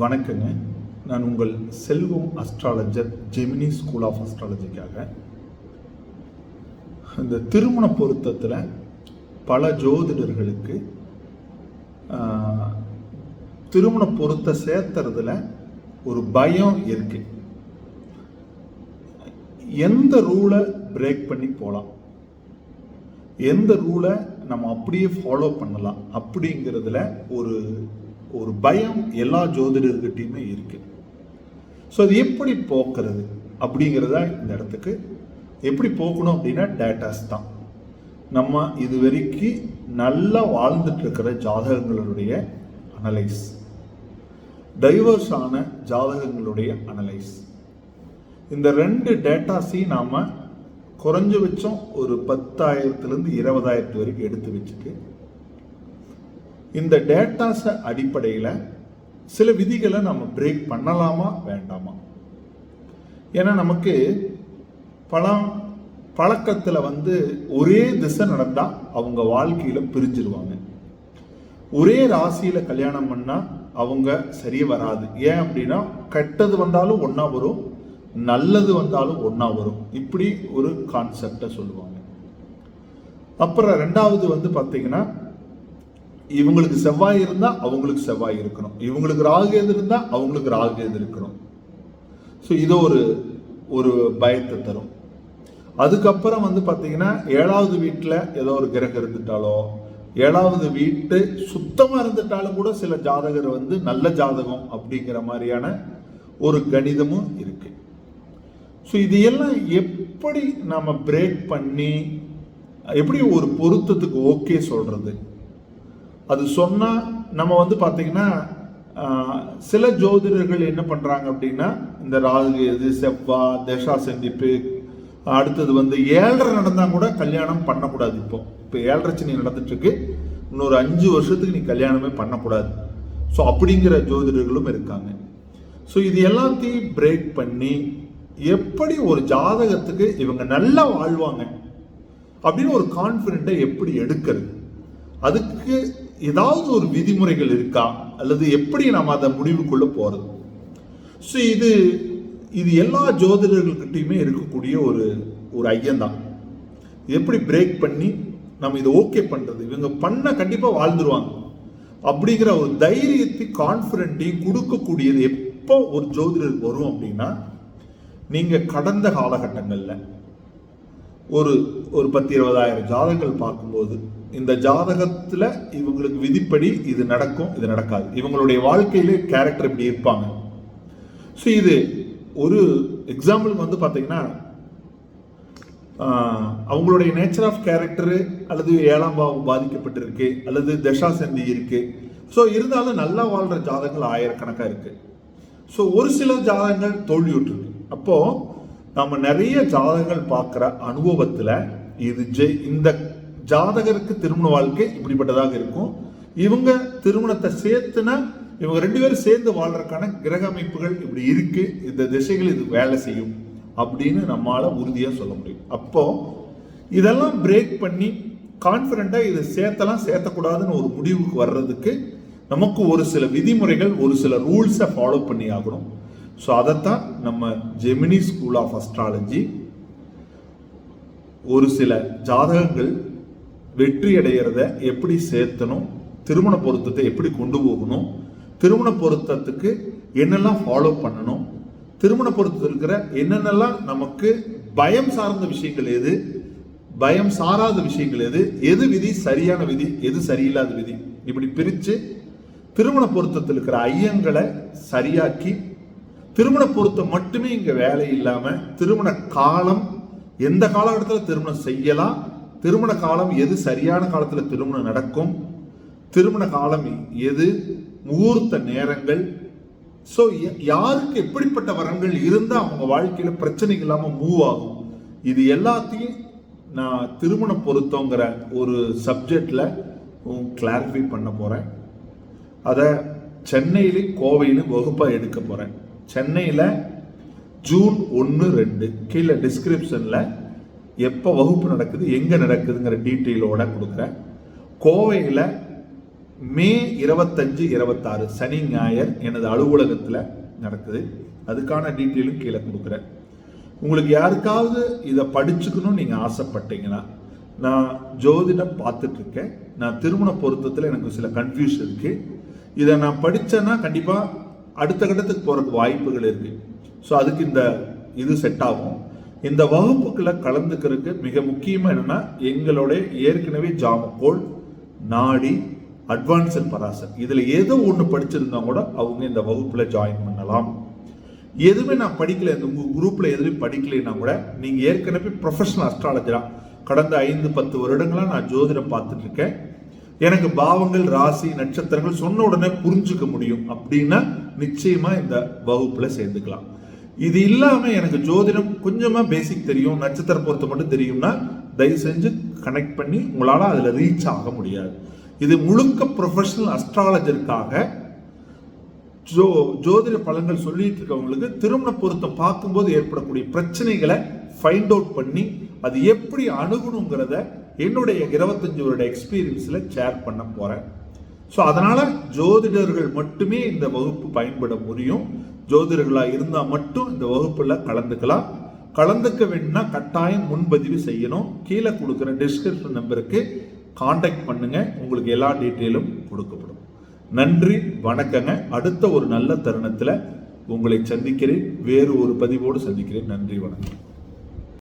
வணக்கங்க. நான் உங்கள் Selvam astrologer Gemini school of அஸ்ட்ராலஜிக்காக இந்த திருமண பொருத்தத்தில் பல ஜோதிடர்களுக்கு திருமண பொருத்த சேர்த்துறதுல ஒரு பயம் இருக்கு. எந்த ரூலை பிரேக் பண்ணி போகலாம் எந்த ரூலை நம்ம அப்படியே ஃபாலோ பண்ணலாம்? அப்படிங்கிறதுல ஒரு ஒரு பயம் எல்லா ஜோதிடர்கிட்டையுமே இருக்கு. ஸோ அது எப்படி போக்குறது அப்படிங்கிறத இந்த இடத்துக்கு எப்படி போக்கணும் அப்படின்னா டேட்டாஸ் தான். நம்ம இது வரைக்கும் நல்லா வாழ்ந்துட்டு இருக்கிற ஜாதகங்களுடைய அனலைஸ் டைவர்ஸ் ஆன ஜாதகங்களுடைய அனலைஸ் இந்த ரெண்டு டேட்டாஸையும் நாம் குறைஞ்சபட்சம் ஒரு பத்தாயிரத்துலேருந்து இருபதாயிரத்து வரைக்கும் எடுத்து வச்சுட்டு இந்த டேட்டாஸை அடிப்படையில் சில விதிகளை நம்ம பிரேக் பண்ணலாமா வேண்டாமா? ஏன்னா நமக்கு பழம் பழக்கத்தில் வந்து ஒரே திசை நடந்தால் அவங்க வாழ்க்கையில் பிரிஞ்சிருவாங்க. ஒரே ராசியில் கல்யாணம் பண்ணால் அவங்க சரியே வராது. ஏன் அப்படின்னா கெட்டது வந்தாலும் ஒன்றா வரும் நல்லது வந்தாலும் ஒன்றா வரும். இப்படி ஒரு கான்செப்டை சொல்லுவாங்க. அப்புறம் ரெண்டாவது வந்து பார்த்தீங்கன்னா இவங்களுக்கு செவ்வாய் இருந்தால் அவங்களுக்கு செவ்வாய் இருக்கணும். இவங்களுக்கு ராகு இருந்தால் அவங்களுக்கு ராகுகேது இருக்கணும். ஸோ இது ஒரு ஒரு பயத்தை தரும். அதுக்கப்புறம் வந்து பார்த்தீங்கன்னா ஏழாவது வீட்டில் ஏதோ ஒரு கிரகம் இருந்துட்டாலோ ஏழாவது வீட்டு சுத்தமாக இருந்துட்டாலும் கூட சில ஜாதகர் வந்து நல்ல ஜாதகம் அப்படிங்கிற மாதிரியான ஒரு கணிதமும் இருக்கு. ஸோ இது எல்லாம் எப்படி நம்ம பிரேக் பண்ணி எப்படி ஒரு பொருத்தத்துக்கு ஓகே சொல்கிறது அது சொன்னால் நம்ம வந்து பார்த்திங்கன்னா சில ஜோதிடர்கள் என்ன பண்ணுறாங்க அப்படின்னா இந்த ராகு எது செவ்வா தசா சந்திப்பு அடுத்தது வந்து ஏழரை நடந்தால் கூட கல்யாணம் பண்ணக்கூடாது இப்போ. இப்போ ஏழரை சனி நடந்துட்டுருக்கு. இன்னொரு அஞ்சு வருஷத்துக்கு நீ கல்யாணமே பண்ணக்கூடாது. ஸோ அப்படிங்கிற ஜோதிடர்களும் இருக்காங்க. ஸோ இது எல்லாத்தையும் பிரேக் பண்ணி எப்படி ஒரு ஜாதகத்துக்கு இவங்க நல்லா வாழ்வாங்க? அப்படின்னு ஒரு கான்ஃபிடென்ட்டை எப்படி எடுக்கிறது? அதுக்கு ஏதாவது ஒரு விதிமுறைகள் இருக்கா? அல்லது எப்படி நாம் அதை முடிவுக்குள்ளே போகிறது ஸோ இது இது எல்லா ஜோதிடர்கள்கிட்டையுமே இருக்கக்கூடிய ஒரு ஒரு ஐயம்தான். எப்படி பிரேக் பண்ணி நம்ம இதை ஓகே பண்ணுறது இவங்க பண்ண கண்டிப்பாக வாழ்ந்துருவாங்க. அப்படிங்கிற ஒரு தைரியத்தை கான்ஃபிடென்ட்டையும் கொடுக்கக்கூடியது எப்போ ஒரு ஜோதிடருக்கு வரும் அப்படின்னா நீங்கள் கடந்த காலகட்டங்களில். ஒரு ஒரு பத்து இருபதாயிரம் ஜாதகங்கள் பார்க்கும்போது இந்த ஜாதகத்துல இவங்களுக்கு விதிப்படி இது நடக்கும் இது நடக்காது. இவங்களுடைய வாழ்க்கையில கேரக்டர் இப்படி இருப்பாங்க. ஸோ இது ஒரு எக்ஸாம்பிள் வந்து பார்த்தீங்கன்னா ஆஹ், அவங்களுடைய நேச்சர் ஆஃப் கேரக்டரு அல்லது ஏழாம் பாவம் பாதிக்கப்பட்டிருக்கு அல்லது தசா சந்தி இருக்கு. ஸோ இருந்தாலும் நல்லா வாழ்கிற ஜாதகங்கள் ஆயிரக்கணக்காக இருக்கு. ஸோ ஒரு சில ஜாதகங்கள் தோல்வியுற்றிருக்கு அப்போ நம்ம நிறைய ஜாதகங்கள் பார்க்குற அனுபவத்தில் இது ஜெய் இந்த ஜாதகருக்கு திருமண வாழ்க்கை இப்படிப்பட்டதாக இருக்கும். இவங்க திருமணத்தை சேர்த்துனா இவங்க ரெண்டு பேரும் சேர்ந்து வாழ்றதுக்கான கிரக அமைப்புகள் இப்படி இருக்கு. இந்த திசைகள் இது வேலை செய்யும் அப்படின்னு நம்மால உறுதியாக சொல்ல முடியும். அப்போ இதெல்லாம் பிரேக் பண்ணி கான்ஃபிடண்டா இதை சேர்த்தலாம் சேர்த்தக்கூடாதுன்னு ஒரு முடிவுக்கு வர்றதுக்கு நமக்கு ஒரு சில விதிமுறைகள் ஒரு சில ரூல்ஸை ஃபாலோ பண்ணி ஆகணும் ஸோ அதைத்தான் நம்ம ஜெமினி ஸ்கூல் ஆஃப் அஸ்ட்ராலஜி ஒரு சில ஜாதகங்கள் வெற்றி அடைகிறத எப்படி சேர்த்தணும் திருமண பொருத்தத்தை எப்படி கொண்டு போகணும் திருமண பொருத்தத்துக்கு என்னெல்லாம் ஃபாலோ பண்ணணும் திருமண பொருத்தத்தில் இருக்கிற என்னென்னலாம் நமக்கு பயம் சார்ந்த விஷயங்கள் எது பயம் சாராத விஷயங்கள் எது எது விதி சரியான விதி எது சரியில்லாத விதி இப்படி பிரித்து திருமண பொருத்தத்தில் இருக்கிற ஐயங்களை சரியாக்கி திருமண பொருத்தம் மட்டுமே இங்கே வேலை இல்லாமல் திருமண காலம் எந்த காலகட்டத்தில் திருமணம் செய்யலாம்? திருமண காலம் எது சரியான காலத்தில் திருமணம் நடக்கும்? திருமண காலம் எது? முகூர்த்த நேரங்கள். ஸோ யாருக்கு எப்படிப்பட்ட வரங்கள் இருந்தால் அவங்க வாழ்க்கையில் பிரச்சனை இல்லாமல் மூவ் ஆகும். இது எல்லாத்தையும் நான் திருமண பொருத்தங்கிற ஒரு சப்ஜெக்டில் கிளாரிஃபை பண்ண போகிறேன் அதை சென்னையிலையும் கோவையிலும் வகுப்பாக எடுக்க போகிறேன் சென்னையில் ஜூன் ஒன்று ரெண்டு கீழே டிஸ்கிரிப்ஷனில் எப்போ வகுப்பு நடக்குது எங்கே நடக்குதுங்கிற டீட்டெயிலோட கொடுக்குறேன். கோவையில் மே இருபத்தஞ்சு இருபத்தாறு சனி ஞாயிறு எனது அலுவலகத்தில் நடக்குது. அதுக்கான டீட்டெயிலும் கீழே கொடுக்குறேன். உங்களுக்கு யாருக்காவது இதை படிச்சுக்கணும்னு நீங்கள் ஆசைப்பட்டீங்கன்னா நான் ஜோதிடம் பார்த்துட்ருக்கேன். நான் திருமண பொருத்தத்தில் எனக்கு சில கன்ஃபியூஷன் இருக்குது இதை நான் படித்தேன்னா கண்டிப்பாக அடுத்த கட்டத்துக்கு போகிறதுக்கு வாய்ப்புகள் இருக்குது ஸோ அதுக்கு இந்த இது செட் ஆகும். இந்த வகுப்புகளை கலந்துக்கிறதுக்கு மிக முக்கியமாக என்னென்னா எங்களுடைய ஏற்கனவே ஜாமக்கோள் நாடி அட்வான்ஸ்ட் பராசர் இதில் ஏதோ ஒன்று படிச்சிருந்தா கூட அவங்க இந்த வகுப்பில் ஜாயின் பண்ணலாம். எதுவுமே நான் படிக்கல. இந்த உங்கள் குரூப்பில் எதுவுமே படிக்கலைன்னா கூட நீங்கள் ஏற்கனவே ப்ரொஃபஷனல் அஸ்ட்ராலஜராக கடந்த ஐந்து பத்து வருடங்களாக நான் ஜோதிடம் பார்த்துட்ருக்கேன் எனக்கு பாவங்கள் ராசி நட்சத்திரங்கள் சொன்ன உடனே புரிஞ்சுக்க முடியும். அப்படின்னா நிச்சயமா இந்த வகுப்புல சேர்ந்துக்கலாம். இது இல்லாம எனக்கு ஜோதிடம் கொஞ்சமா பேசிக் தெரியும். நட்சத்திர பொருத்தம் மட்டும் தெரியும்னா தயவு செஞ்சு கனெக்ட் பண்ணி உங்களால அதுல ரீச் ஆக முடியாது. இது முழுக்க ப்ரொஃபஷனல் அஸ்ட்ராலஜருக்காக ஜோ ஜோதிட பலன்கள் சொல்லிட்டு இருக்கவங்களுக்கு திருமண பொருத்தம் பார்க்கும்போது ஏற்படக்கூடிய பிரச்சனைகளை ஃபைண்ட் அவுட் பண்ணி அது எப்படி அணுகணுங்கிறத என்னுடைய இருபத்தஞ்சி வருட எக்ஸ்பீரியன்ஸில் ஷேர் பண்ண போகிறேன் ஸோ அதனால் ஜோதிடர்கள் மட்டுமே இந்த வகுப்பு பயன்பட முடியும். ஜோதிடர்களாக இருந்தால் மட்டும் இந்த வகுப்பில் கலந்துக்கலாம். கலந்துக்க வேணும்னா கட்டாயம் முன்பதிவு செய்யணும். கீழே கொடுக்குற டிஸ்கிரிப்ஷன் நம்பருக்கு காண்டாக்ட் பண்ணுங்கள் உங்களுக்கு எல்லா டீட்டெயிலும் கொடுக்கப்படும். நன்றி வணக்கங்க. அடுத்த ஒரு நல்ல தருணத்தில் உங்களை சந்திக்கிறேன். வேறு ஒரு பதிவோடு சந்திக்கிறேன். நன்றி வணக்கம்.